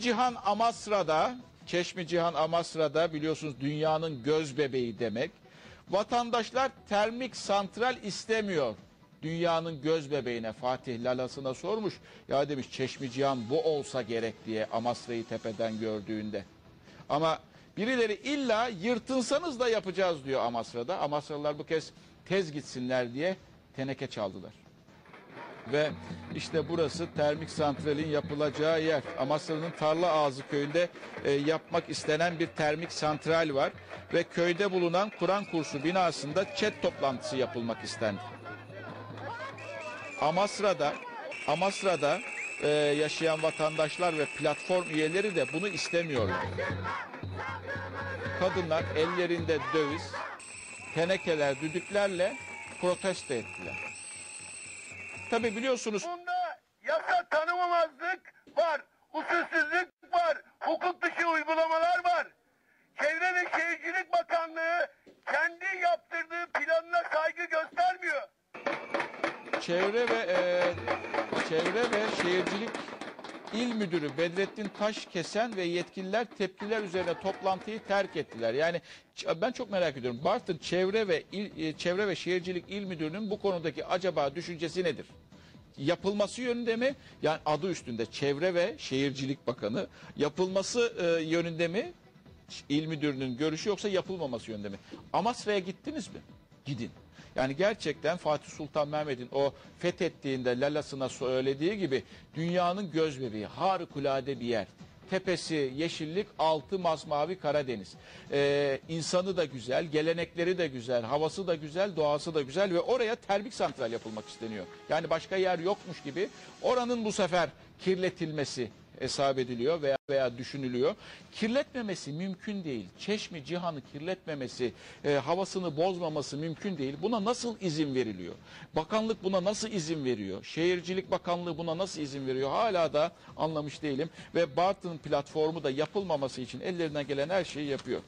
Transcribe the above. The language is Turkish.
Cihan Amasra'da, Çeşmi Cihan Amasra'da biliyorsunuz dünyanın göz bebeği demek. Vatandaşlar termik santral istemiyor. Dünyanın göz bebeğine Fatih Lalas'ına sormuş. Ya demiş Çeşmi Cihan bu olsa gerek diye Amasra'yı tepeden gördüğünde. Ama birileri illa yırtınsanız da yapacağız diyor Amasra'da. Amasralılar bu kez tez gitsinler diye teneke çaldılar. Ve işte burası termik santralin yapılacağı yer. Amasra'nın Tarla Ağzı köyünde e, yapmak istenen bir termik santral var. Ve köyde bulunan Kur'an kursu binasında chat toplantısı yapılmak istendi. Amasra'da Amasra'da e, yaşayan vatandaşlar ve platform üyeleri de bunu istemiyorlar. Kadınlar ellerinde döviz, tenekeler, düdüklerle protesto ettiler. Tabi biliyorsunuz Bunda yasa tanımamazlık var, usulsüzlük var, hukuk dışı uygulamalar var. Çevre ve Şehircilik Bakanlığı kendi yaptırdığı planına saygı göstermiyor. Çevre ve e, Çevre ve Şehircilik İl Müdürü Bedrettin Taşkesen ve yetkililer tepkiler üzerine toplantıyı terk ettiler. Yani ben çok merak ediyorum. Bartın Çevre ve İl, e, Çevre ve Şehircilik İl Müdürü'nün bu konudaki acaba düşüncesi nedir? Yapılması yönünde mi? Yani adı üstünde Çevre ve Şehircilik Bakanı yapılması e, yönünde mi? İl Müdürü'nün görüşü yoksa yapılmaması yönünde mi? Amasra'ya gittiniz mi? Gidin. Yani gerçekten Fatih Sultan Mehmet'in o fethettiğinde Lalas'ına söylediği gibi dünyanın göz bebeği harikulade bir yer. Tepesi yeşillik, altı masmavi Karadeniz. Ee, insanı da güzel, gelenekleri de güzel, havası da güzel, doğası da güzel ve oraya termik santral yapılmak isteniyor. Yani başka yer yokmuş gibi oranın bu sefer kirletilmesi hesap ediliyor veya veya düşünülüyor. Kirletmemesi mümkün değil. Çeşmi cihanı kirletmemesi, e, havasını bozmaması mümkün değil. Buna nasıl izin veriliyor? Bakanlık buna nasıl izin veriyor? Şehircilik Bakanlığı buna nasıl izin veriyor? Hala da anlamış değilim. Ve Bartın platformu da yapılmaması için ellerinden gelen her şeyi yapıyor.